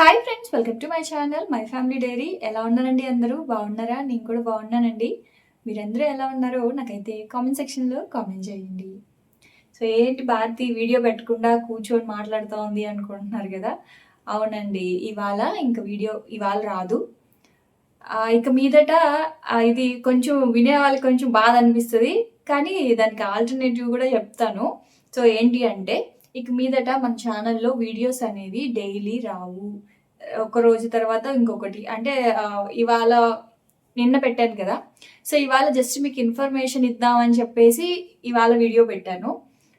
Hi friends welcome to my channel my family diary ఎలా ఉన్నారండి అందరూ? బాగున్నారా? నేను కూడా బాగున్నానండి. మీరందరూ ఎలా ఉన్నారో నాకైతే కామెంట్ సెక్షన్లో కామెంట్ చేయండి. సో ఏంటి భారతి వీడియో పెట్టకుండా కూర్చొని మాట్లాడుతూ ఉంది అనుకుంటున్నారు కదా? అవునండి ఇవాళ ఇంకా వీడియో ఇవాళ రాదు. ఇక మీదట ఇది కొంచెం వినే వాళ్ళకి కొంచెం బాధ అనిపిస్తుంది. కానీ దానికి ఆల్టర్నేటివ్ కూడా చెప్తాను. సో ఏంటి అంటే ఇక మీదట మన ఛానల్లో వీడియోస్ అనేవి డైలీ రావు. ఒక రోజు తర్వాత ఇంకొకటి. అంటే ఇవాళ నిన్న పెట్టాను కదా. సో ఇవాళ జస్ట్ మీకు ఇన్ఫర్మేషన్ ఇద్దామని చెప్పేసి ఇవాళ వీడియో పెట్టాను.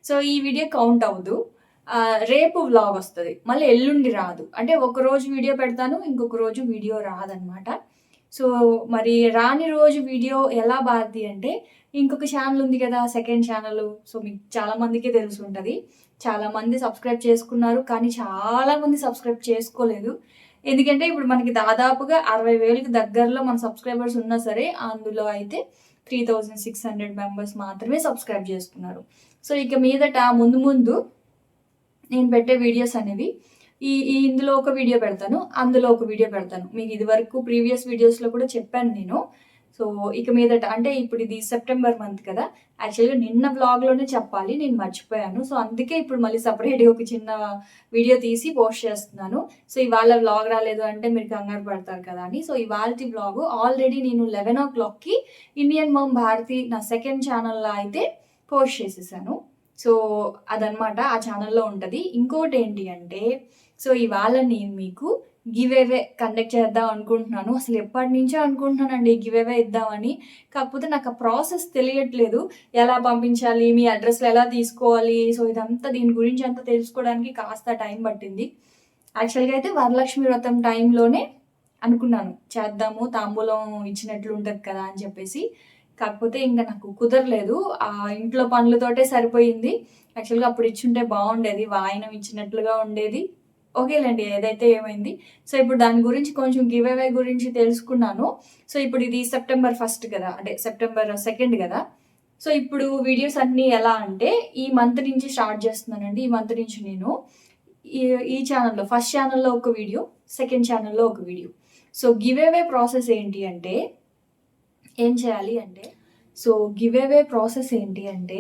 సో ఈ వీడియో కౌంట్ అవ్వదు. రేపు వ్లాగ్ వస్తుంది. మళ్ళీ ఎల్లుండి రాదు. అంటే ఒక రోజు వీడియో పెడతాను ఇంకొక రోజు వీడియో రాదనమాట. సో మరి రాని రోజు వీడియో ఎలా బాధి అంటే ఇంకొక ఛానల్ ఉంది కదా సెకండ్ ఛానల్ సో మీకు చాలా మందికి ఉంటుంది చాలామంది సబ్స్క్రైబ్ చేసుకున్నారు కానీ చాలామంది సబ్స్క్రైబ్ చేసుకోలేదు. ఎందుకంటే ఇప్పుడు మనకి దాదాపుగా అరవై వేలకి దగ్గరలో మన సబ్స్క్రైబర్స్ ఉన్నా సరే అందులో అయితే three thousand six hundred members మాత్రమే సబ్స్క్రైబ్ చేసుకున్నారు సో ఇక మీదట ముందు ముందు నేను పెట్టే వీడియోస్ అనేవి ఈ ఈ ఇందులో ఒక వీడియో పెడతాను అందులో ఒక వీడియో పెడతాను. మీకు ఇదివరకు ప్రీవియస్ వీడియోస్లో కూడా చెప్పాను నేను. సో ఇక మీదట అంటే ఇప్పుడు ఇది సెప్టెంబర్ మంత్ కదా యాక్చువల్గా నిన్న వ్లాగ్లోనే చెప్పాలి నేను మర్చిపోయాను. సో అందుకే ఇప్పుడు మళ్ళీ సపరేట్గా ఒక చిన్న వీడియో తీసి పోస్ట్ చేస్తున్నాను. సో ఇవాళ వ్లాగ్ రాలేదు అంటే మీరు కంగారు పడతారు కదా అని. సో ఇవాళ వ్లాగ్ ఆల్రెడీ నేను లెవెన్ ఓ క్లాక్కి ఇండియన్ మమ్ భారతి నా సెకండ్ ఛానల్లో అయితే పోస్ట్ చేసేసాను. సో అదనమాట ఆ ఛానల్లో ఉంటుంది. ఇంకోటి ఏంటి అంటే సో ఇవాళ నేను మీకు గివ్ అవే కండక్ట్ చేద్దాం అనుకుంటున్నాను. అసలు ఎప్పటి నుంచో అనుకుంటున్నానండి గివ్ అవే ఇద్దామని. కాకపోతే నాకు ఆ ప్రాసెస్ తెలియట్లేదు. ఎలా పంపించాలి మీ అడ్రస్లో ఎలా తీసుకోవాలి? సో ఇదంతా దీని గురించి అంతా తెలుసుకోవడానికి కాస్త టైం పట్టింది. యాక్చువల్గా అయితే వరలక్ష్మి వ్రతం టైంలోనే అనుకున్నాను. చేద్దాము తాంబూలం ఇచ్చినట్లు ఉంటుంది కదా అని చెప్పేసి. కాకపోతే ఇంకా నాకు కుదరలేదు. ఆ ఇంట్లో పనులతోటే సరిపోయింది. యాక్చువల్గా అప్పుడు ఇచ్చుంటే బాగుండేది. వాయనం ఇచ్చినట్లుగా ఉండేది. ఓకేలేండి ఏదైతే ఏమైంది? సో ఇప్పుడు దాని గురించి కొంచెం గివ్ అవే గురించి తెలుసుకున్నాను. సో ఇప్పుడు ఇది సెప్టెంబర్ ఫస్ట్ కదా అంటే సెప్టెంబర్ సెకండ్ కదా. సో ఇప్పుడు వీడియోస్ అన్నీ ఎలా అంటే ఈ మంత్ నుంచి స్టార్ట్ చేస్తున్నానండి ఈ మంత్ నుంచి నేను. ఈ ఈ ఛానల్లో ఫస్ట్ ఛానల్లో ఒక వీడియో సెకండ్ ఛానల్లో ఒక video. So give away process ఏంటి అంటే ఏం చేయాలి అంటే సో గివ్ అవే ప్రాసెస్ ఏంటి అంటే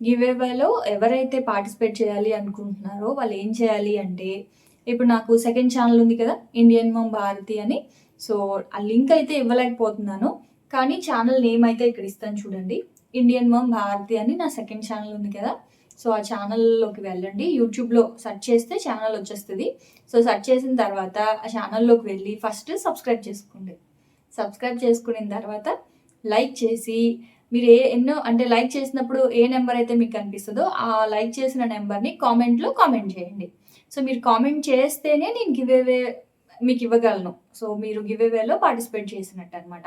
గివ్ అవేలో ఎవరైతే పార్టిసిపేట్ చేయాలి అనుకుంటున్నారో వాళ్ళు ఏం చేయాలి అంటే ఇప్పుడు నాకు సెకండ్ ఛానల్ ఉంది కదా ఇండియన్ మమ్ భారతి అని. సో ఆ లింక్ అయితే ఇవ్వలేకపోతున్నాను. కానీ ఛానల్ నేమ్ అయితే ఇక్కడ ఇస్తాను చూడండి. ఇండియన్ మమ్ భారతి అని నా సెకండ్ ఛానల్ ఉంది కదా. సో ఆ ఛానల్లోకి వెళ్ళండి. యూట్యూబ్లో సెర్చ్ చేస్తే ఛానల్ వచ్చేస్తుంది. సో సెర్చ్ చేసిన తర్వాత ఆ ఛానల్లోకి వెళ్ళి ఫస్ట్ సబ్స్క్రైబ్ చేసుకోండి. సబ్స్క్రైబ్ చేసుకున్న తర్వాత లైక్ చేసి మీరు ఏ ఎన్నో అంటే లైక్ చేసినప్పుడు ఏ నెంబర్ అయితే మీకు కనిపిస్తుందో ఆ లైక్ చేసిన నెంబర్ని కామెంట్లో కామెంట్ చేయండి. సో మీరు కామెంట్ చేస్తేనే నేను గివ్ అవే మీకు ఇవ్వగలను. సో మీరు గివ్ అవేలో పార్టిసిపేట్ చేసినట్టు అనమాట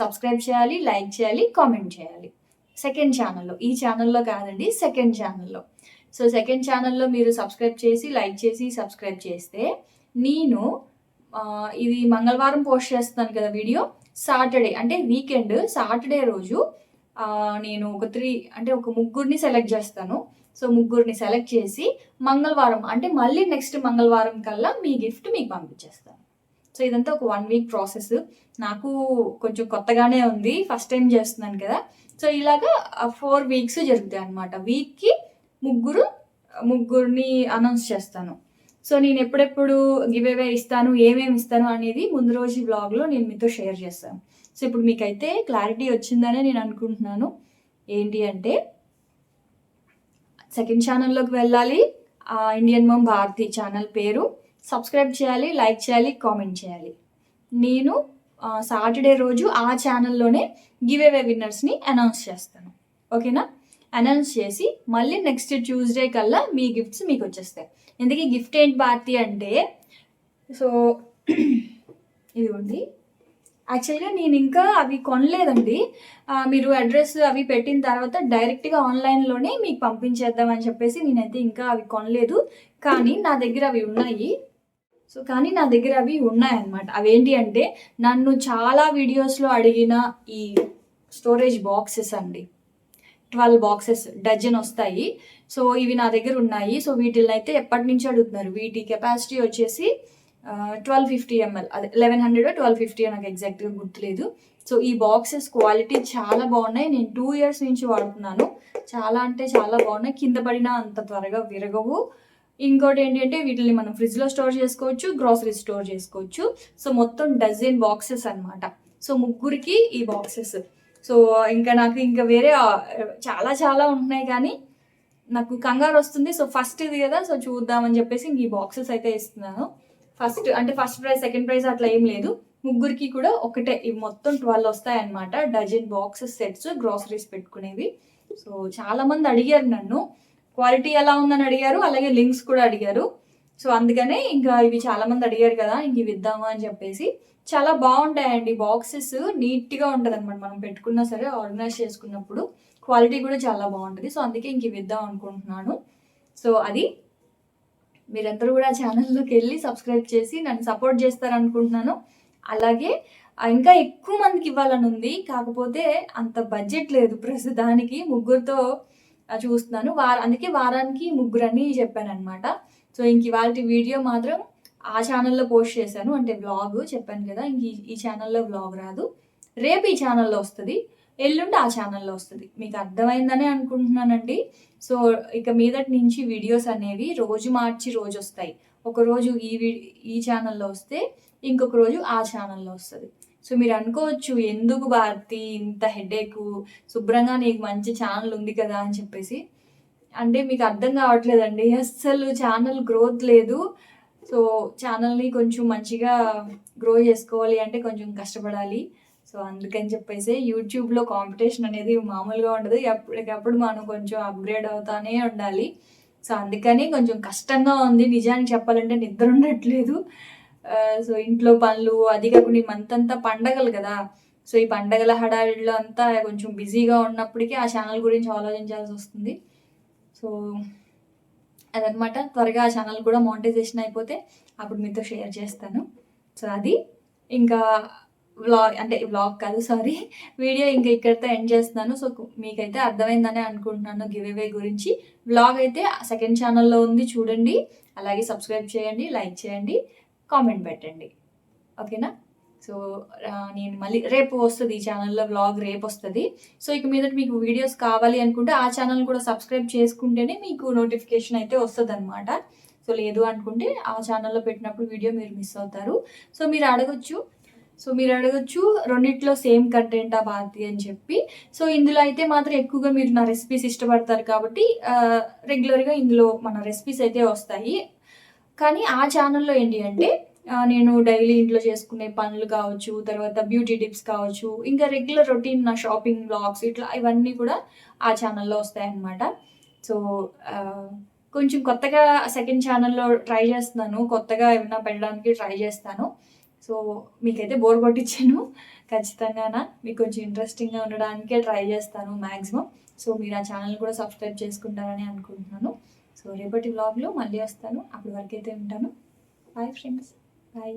సబ్స్క్రైబ్ చేయాలి లైక్ చేయాలి కామెంట్ చేయాలి. సెకండ్ ఛానల్లో ఈ ఛానల్లో కాదండి సెకండ్ ఛానల్లో సో సెకండ్ ఛానల్లో మీరు సబ్స్క్రైబ్ చేసి లైక్ చేసి సబ్స్క్రైబ్ చేస్తే నేను ఇది మంగళవారం పోస్ట్ చేస్తున్నాను కదా వీడియో సాటర్డే అంటే వీకెండ్ సాటర్డే రోజు నేను ఒక త్రీ అంటే ఒక ముగ్గురిని సెలెక్ట్ చేస్తాను. సో ముగ్గురిని సెలెక్ట్ చేసి మంగళవారం అంటే మళ్ళీ నెక్స్ట్ మంగళవారం కల్లా మీ గిఫ్ట్ మీకు పంపించేస్తాను. సో ఇదంతా ఒక వన్ వీక్ ప్రాసెస్. నాకు కొంచెం కొత్తగానే ఉంది ఫస్ట్ టైం చేస్తున్నాను కదా. సో ఇలాగా ఫోర్ వీక్స్ జరుగుతాయి అనమాట వీక్కి ముగ్గురు ముగ్గురిని అనౌన్స్ చేస్తాను. సో నేను ఎప్పుడెప్పుడు గివ్ అవే ఇస్తాను ఏమేమి ఇస్తాను అనేది ముందు రోజు బ్లాగ్లో నేను మీతో షేర్ చేస్తాను. సో ఇప్పుడు మీకైతే క్లారిటీ వచ్చిందనే నేను అనుకుంటున్నాను. ఏంటి అంటే సెకండ్ ఛానల్లోకి వెళ్ళాలి. ఆ ఇండియన్ మమ్ భారతి ఛానల్ పేరు. సబ్స్క్రైబ్ చేయాలి లైక్ చేయాలి కామెంట్ చేయాలి. నేను సాటర్డే రోజు ఆ ఛానల్లోనే గివ్ అవే విన్నర్స్ని అనౌన్స్ చేస్తాను. ఓకేనా అనౌన్స్ చేసి మళ్ళీ నెక్స్ట్ ట్యూస్డే కల్లా మీ గిఫ్ట్స్ మీకు వచ్చేస్తాయి. ఎందుకు గిఫ్ట్ ఏంటి భారతి అంటే సో ఇది ఉంది యాక్చువల్గా నేను ఇంకా అవి కొనలేదండి. మీరు అడ్రస్ అవి పెట్టిన తర్వాత డైరెక్ట్గా ఆన్లైన్లోనే మీకు పంపించేద్దామని చెప్పేసి నేనైతే ఇంకా అవి కొనలేదు. కానీ నా దగ్గర అవి ఉన్నాయి. సో కానీ నా దగ్గర అవి ఉన్నాయన్నమాట. అవేంటి అంటే నన్ను చాలా వీడియోస్లో అడిగిన ఈ స్టోరేజ్ బాక్సెస్ అండి. ట్వెల్వ్ బాక్సెస్ డజన్ వస్తాయి. సో ఇవి నా దగ్గర ఉన్నాయి. సో వీటిని అయితే ఎప్పటి నుంచి అడుగుతున్నారు? వీటి కెపాసిటీ వచ్చేసి ట్వెల్వ్ ఫిఫ్టీ ఎంఎల్ అదే లెవెన్ హండ్రెడ్ ట్వెల్వ్ ఫిఫ్టీ నాకు ఎగ్జాక్ట్గా గుర్తులేదు. సో ఈ బాక్సెస్ క్వాలిటీ చాలా బాగున్నాయి. నేను టూ ఇయర్స్ నుంచి వాడుతున్నాను. చాలా అంటే చాలా బాగున్నాయి. కింద పడినా అంత త్వరగా విరగవు. ఇంకోటి ఏంటంటే వీటిని మనం ఫ్రిడ్జ్లో స్టోర్ చేసుకోవచ్చు గ్రాసరీ స్టోర్ చేసుకోవచ్చు. సో మొత్తం డజన్ బాక్సెస్ అనమాట సో ముగ్గురికి ఈ బాక్సెస్ సో ఇంకా నాకు ఇంకా వేరే చాలా చాలా ఉంటున్నాయి కానీ నాకు కంగారు వస్తుంది. సో ఫస్ట్ ఇది కదా. సో చూద్దామని చెప్పేసి ఈ బాక్సెస్ అయితే ఇస్తున్నాను. ఫస్ట్ అంటే ఫస్ట్ ప్రైజ్ సెకండ్ ప్రైజ్ అట్లా ఏం లేదు. ముగ్గురికి కూడా ఒకటే ఇవి మొత్తం ట్వెల్వ్ వస్తాయన్నమాట. డజన్ బాక్సెస్ సెట్స్ గ్రాసరీస్ పెట్టుకునేవి. సో చాలా మంది అడిగారు నన్ను. క్వాలిటీ ఎలా ఉందని అడిగారు అలాగే లింక్స్ కూడా అడిగారు. సో అందుకనే ఇంకా ఇవి చాలా మంది అడిగారు కదా ఇంక ఇవి ఇద్దామా అని చెప్పేసి. చాలా బాగుంటాయండి బాక్సెస్. నీట్గా ఉంటుంది అనమాట మనం పెట్టుకున్నా సరే ఆర్గనైజ్ చేసుకున్నప్పుడు. క్వాలిటీ కూడా చాలా బాగుంటుంది. సో అందుకే ఇంక ఇవి ఇద్దాం అనుకుంటున్నాను. సో అది మీరందరూ కూడా ఛానల్లోకి వెళ్ళి సబ్స్క్రైబ్ చేసి నన్ను సపోర్ట్ చేస్తారనుకుంటున్నాను. అలాగే ఇంకా ఎక్కువ మందికి ఇవ్వాలని ఉంది. కాకపోతే అంత బడ్జెట్ లేదు ప్రస్తుతానికి. ముగ్గురితో చూస్తున్నాను. వార అందుకే వారానికి ముగ్గురు అని చెప్పానమాట సో ఇంక ఇవాళ వీడియో మాత్రం ఆ ఛానల్లో పోస్ట్ చేశాను. అంటే వ్లాగ్ చెప్పాను కదా ఇంక ఈ- ఈ ఛానల్లో వ్లాగ్ రాదు. రేపు ఈ ఛానల్లో వస్తుంది. ఎల్లుండి ఆ ఛానల్లో వస్తుంది. మీకు అర్థమైందనే అనుకుంటున్నానండి. సో ఇక మీదటి నుంచి వీడియోస్ అనేవి రోజు మార్చి రోజు వస్తాయి. ఒకరోజు ఈ ఈ ఛానల్లో వస్తే ఇంకొక రోజు ఆ ఛానల్లో వస్తుంది. సో మీరు అనుకోవచ్చు ఎందుకు భారతి ఇంత హెడేక్ శుభ్రంగా నీకు మంచి ఛానల్ ఉంది కదా అని చెప్పేసి. అంటే మీకు అర్థం కావట్లేదండి. అస్సలు ఛానల్ గ్రోత్ లేదు. సో ఛానల్ని కొంచెం మంచిగా గ్రో చేసుకోవాలి అంటే కొంచెం కష్టపడాలి. సో అందుకని చెప్పేసి యూట్యూబ్లో కాంపిటీషన్ అనేది మామూలుగా ఉండదు. ఎప్పటికప్పుడు మనం కొంచెం అప్గ్రేడ్ అవుతానే ఉండాలి. సో అందుకని కొంచెం కష్టంగా ఉంది. నిజానికి చెప్పాలంటే నిద్ర ఉండట్లేదు. సో ఇంట్లో పనులు అది కాకుండా ఈ మంత్ అంతా పండగలు కదా. సో ఈ పండగల హడావిడిలో అంతా కొంచెం బిజీగా ఉన్నప్పటికీ ఆ ఛానల్ గురించి ఆలోచించాల్సి వస్తుంది. సో అదనమాట త్వరగా ఆ ఛానల్ కూడా మానిటైజేషన్ అయిపోతే అప్పుడు మీతో షేర్ చేస్తాను. సో అది. ఇంకా వ్లాగ్ అంటే వ్లాగ్ కాదు సారీ వీడియో ఇంకా ఇక్కడితో ఎండ్ చేస్తున్నాను. సో మీకైతే అర్థమైందని అనుకుంటున్నాను గివ్ అవే గురించి. వ్లాగ్ అయితే సెకండ్ ఛానల్లో ఉంది చూడండి. అలాగే సబ్స్క్రైబ్ చేయండి లైక్ చేయండి కామెంట్ పెట్టండి. ఓకేనా? సో నేను మళ్ళీ రేపు వస్తుంది ఈ ఛానల్లో వ్లాగ్ రేపు వస్తుంది. సో ఇక మీద మీకు వీడియోస్ కావాలి అనుకుంటే ఆ ఛానల్ కూడా సబ్స్క్రైబ్ చేసుకుంటేనే మీకు నోటిఫికేషన్ అయితే వస్తుంది అనమాట సో లేదు అనుకుంటే ఆ ఛానల్లో పెట్టినప్పుడు వీడియో మీరు మిస్ అవుతారు. సో మీరు అడగచ్చు సో మీరు అడగొచ్చు రెండిట్లో సేమ్ కంటెంటా భారతి అని చెప్పి. సో ఇందులో అయితే మాత్రం ఎక్కువగా మీరు నా రెసిపీస్ ఇష్టపడతారు కాబట్టి రెగ్యులర్గా ఇందులో మన రెసిపీస్ అయితే వస్తాయి. కానీ ఆ ఛానల్లో ఏంటి అంటే నేను డైలీ ఇంట్లో చేసుకునే పనులు కావచ్చు తర్వాత బ్యూటీ టిప్స్ కావచ్చు ఇంకా రెగ్యులర్ రొటీన్ నా షాపింగ్ బ్లాగ్స్ ఇట్లా ఇవన్నీ కూడా ఆ ఛానల్లో వస్తాయన్నమాట. సో కొంచెం కొత్తగా సెకండ్ ఛానల్లో ట్రై చేస్తున్నాను. కొత్తగా ఏమైనా పెట్టడానికి ట్రై చేస్తాను. సో మీకైతే బోర్ కొట్టించాను. ఖచ్చితంగా మీకు కొంచెం ఇంట్రెస్టింగ్గా ఉండడానికే ట్రై చేస్తాను మ్యాక్సిమం సో మీరు ఆ ఛానల్ కూడా సబ్స్క్రైబ్ చేసుకుంటారని అనుకుంటున్నాను. సో రేపటి వ్లాగ్లో మళ్ళీ వస్తాను. అప్పటి వరకు అయితే ఉంటాను. Bye friends bye